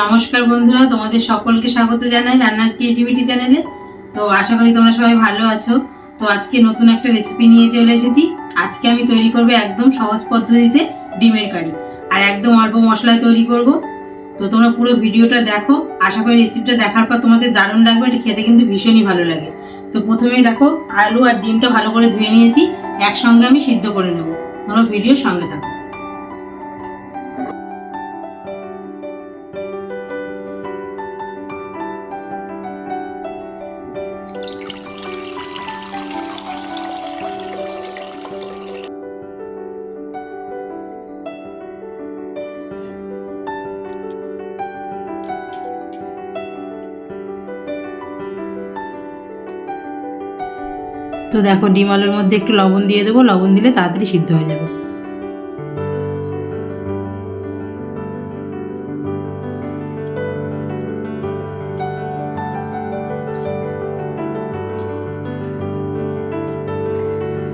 নমস্কার বন্ধুরা, তোমাদের সকলকে স্বাগত জানাই রান্নার ক্রিয়েটিভিটি চ্যানেলে তো আশা করি তোমরা সবাই ভালো আছো। তো আজকে নতুন একটা রেসিপি নিয়ে চলে এসেছি। আজকে আমি তৈরি করব একদম সহজ পদ্ধতিতে ডিমের কারি। আর একদম অল্প মশলায় তৈরি করব। তো তোমরা পুরো ভিডিওটা দেখো। আশা করি রেসিপিটা দেখার পর তোমাদের দারুণ লাগবে, এটা খেতে কিন্তু ভীষণই ভালো লাগে। তো প্রথমেই দেখো, আলু আর ডিমটা ভালো করে ধুয়ে নিয়েছি। একসঙ্গে আমি সিদ্ধ করে নেব। তোমরা ভিডিওর সঙ্গে থাকো। তো দেখো, ডিম আলুর মধ্যে একটু লবণ দিয়ে দেবো, লবণ দিলে তাড়াতাড়ি সিদ্ধ হয়ে যাবে।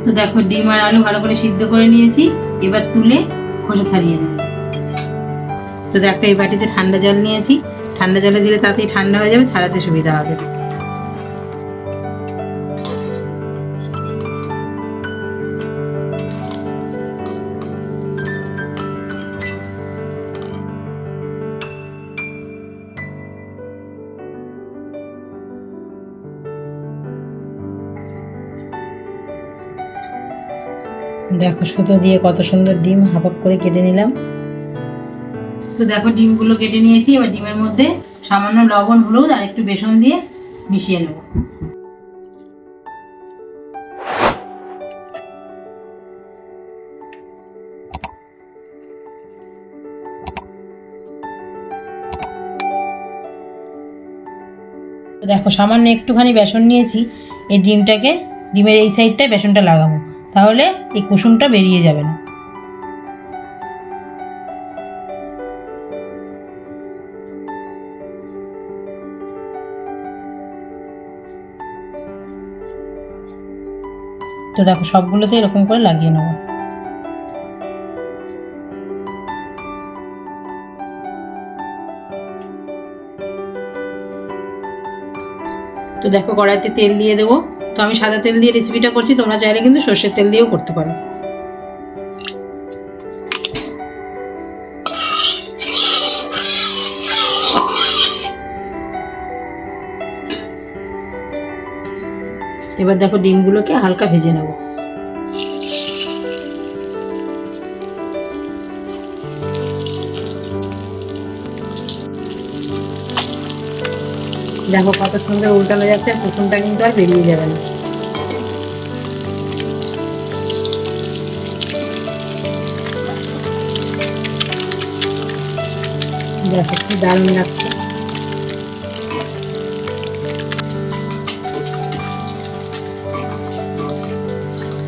তো দেখো, ডিম আর আলু ভালো করে সিদ্ধ করে নিয়েছি, এবার তুলে খোসা ছাড়িয়ে নেব। তো দেখো, এই বাটিতে ঠান্ডা জল নিয়েছি, ঠান্ডা জলে দিলে তাড়াতাড়ি ঠান্ডা হয়ে যাবে, ছাড়াতে সুবিধা হবে। দেখো, সুতো দিয়ে কত সুন্দর ডিম হাফাক করে কেটে নিলাম। তো দেখো, ডিমগুলো কেটে নিয়েছি। এবার ডিমের মধ্যে সামান্য লবণ, হলুদ আর একটু বেসন দিয়ে মিশিয়ে নেব। দেখো, সামান্য একটুখানি বেসন নিয়েছি। এই ডিমটাকে, ডিমের এই সাইডটায় বেসনটা লাগাবো। তাহলে এই কুসুমটা বেরিয়ে যাবে না। তো দেখো, সবগুলোতে এরকম করে লাগিয়ে নেব। তো দেখো, কড়াইতে তেল দিয়ে দেবো। তো আমি সাদা তেল দিয়ে রেসিপিটা করছি, তোমরা চাইলে কিন্তু সর্ষের তেল দিয়েও করতে পারো। এবার দেখো ডিমগুলোকে হালকা ভেজে নেব। দেখো কত সুন্দর উল্টানো যাচ্ছে কুসুমটা কিন্তু আর বেরিয়ে যাবে না। দেখো কি দারুণ লাগছে।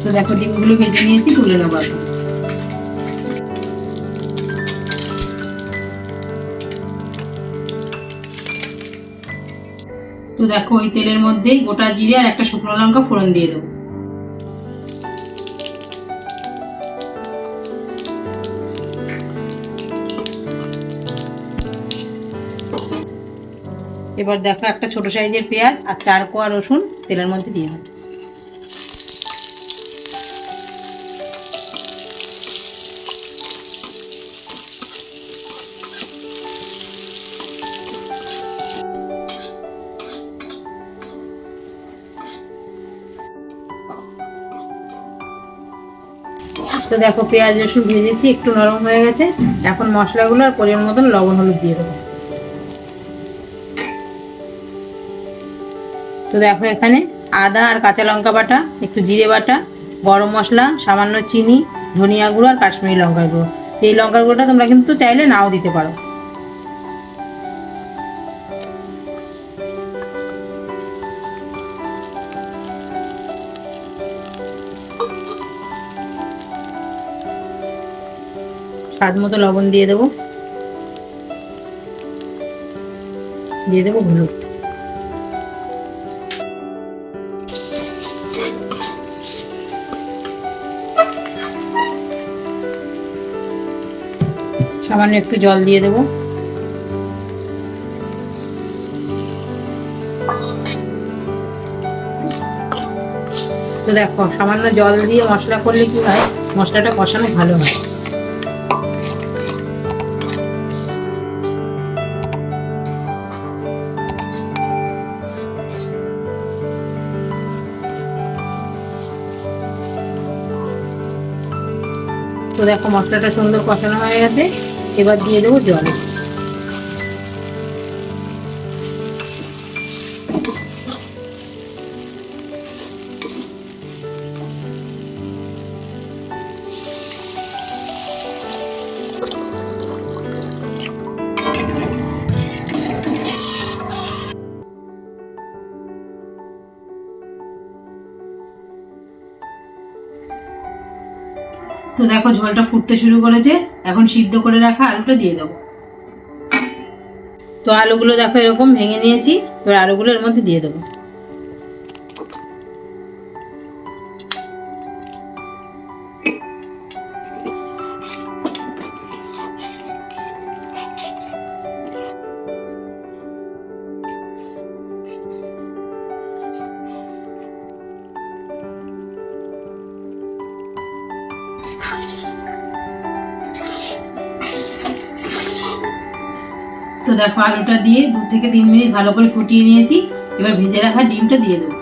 তো দেখো ডিমগুলো ভেজে নিয়েছি, তুলে নেব তো দেখো, ওই তেলের মধ্যেই গোটা জিরে আর একটা শুকনো লঙ্কা ফোড়ন দিয়ে দেবো। এবার দেখো একটা ছোট সাইজের পেঁয়াজ আর চার কোয়া রসুন তেলের মধ্যে দিয়ে হবে তো দেখো পেঁয়াজ, রসুন ভেজেছি, একটু নরম হয়ে গেছে। এখন মশলাগুলো আর পরিমাণ মতন লবণ, হলুদ দিয়ে দেবো। তো দেখো এখানে আদা আর কাঁচা লঙ্কা বাটা, একটু জিরে বাটা, গরম মশলা, সামান্য চিনি, ধনিয়া গুঁড়ো আর কাশ্মীরি লঙ্কা গুঁড়ো। এই লঙ্কার গুঁড়োটা তোমরা কিন্তু চাইলে নাও দিতে পারো। স্বাদ মতো লবণ দিয়ে দেবো। দিয়ে দেবো হলুদ। সামান্য একটু জল দিয়ে দেবো। তো দেখো, সামান্য জল দিয়ে মশলা করলে কি হয়? মশলাটা কষানো ভালো হয়। তো দেখো মশলাটা সুন্দর কষানো হয়ে গেছে। এবার দিয়ে দেবো জল। তো দেখো ঝোলটা ফুটতে শুরু করেছে। এখন সিদ্ধ করে রাখা আলুটা দিয়ে দেবো। তো আলুগুলো দেখো এরকম ভেঙে নিয়েছি, এবার আলুগুলো এর মধ্যে দিয়ে দেবো। দেখো আলুটা দিয়ে দু থেকে তিন মিনিট ভালো করে ফুটিয়ে নিয়েছি। এবার ভেজে রাখা ডিমটা দিয়ে দেবো।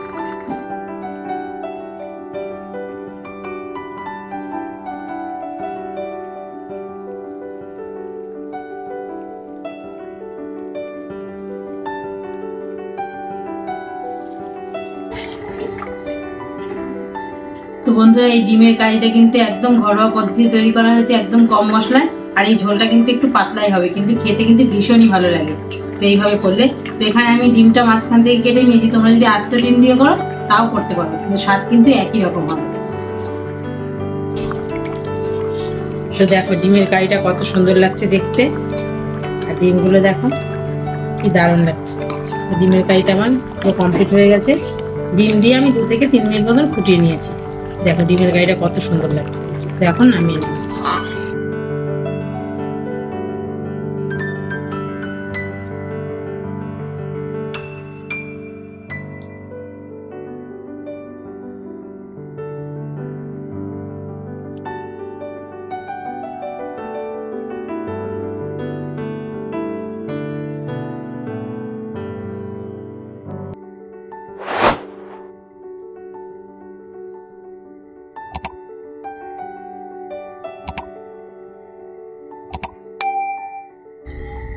তো বন্ধুরা, এই ডিমের কারিটা কিন্তু একদম ঘরোয়া পদ্ধতি তৈরি করা হয়েছে, একদম কম মশলায়। আর এই ঝোলটা কিন্তু একটু পাতলাই হবে, কিন্তু খেতে কিন্তু ভীষণই ভালো লাগে। তো এইভাবে করলে, তো এখানে আমি ডিমটা মাঝখান থেকে কেটে নিয়েছি, তোমরা যদি আস্ত ডিম দিয়ে করো, তাও করতে পারো কিন্তু স্বাদ কিন্তু একই রকম হবে। তো দেখো, ডিমের কারিটা কত সুন্দর লাগছে দেখতে। আর ডিমগুলো দেখো, কি দারুণ লাগছে। ডিমের কারিটা আমার পুরো কমপ্লিট হয়ে গেছে। ডিম দিয়ে আমি দু থেকে তিন মিনিট মতন ফুটিয়ে নিয়েছি। দেখো, ডিমের গাড়িটা কত সুন্দর লাগছে। তো এখন নেব।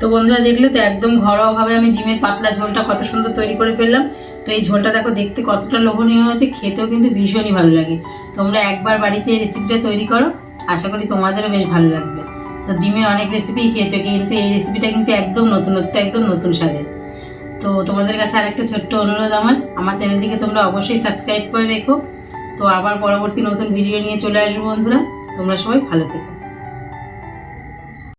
তো বন্ধুরা দেখলে তো একদম ঘরোয়াভাবে আমি ডিমের পাতলা ঝোলটা কত সুন্দর তৈরি করে ফেললাম। তো এই ঝোলটা দেখো দেখতে কতটা লোভনীয় হয়েছে, খেতেও কিন্তু ভীষণই ভালো লাগে। তোমরা একবার বাড়িতে এই রেসিপিটা তৈরি করো, আশা করি তোমাদেরও বেশ ভালো লাগবে। তো ডিমের অনেক রেসিপি খেয়েছো, কিন্তু এই রেসিপিটা কিন্তু একদম নতুনত্ব, একদম নতুন স্বাদের। তো তোমাদের কাছে আরেকটা ছোট্ট অনুরোধ আমার আমার চ্যানেলটিকে তোমরা অবশ্যই সাবস্ক্রাইব করে রেখো। তো আবার পরবর্তী নতুন ভিডিও নিয়ে চলে আসব বন্ধুরা। তোমরা সবাই ভালো থেকো।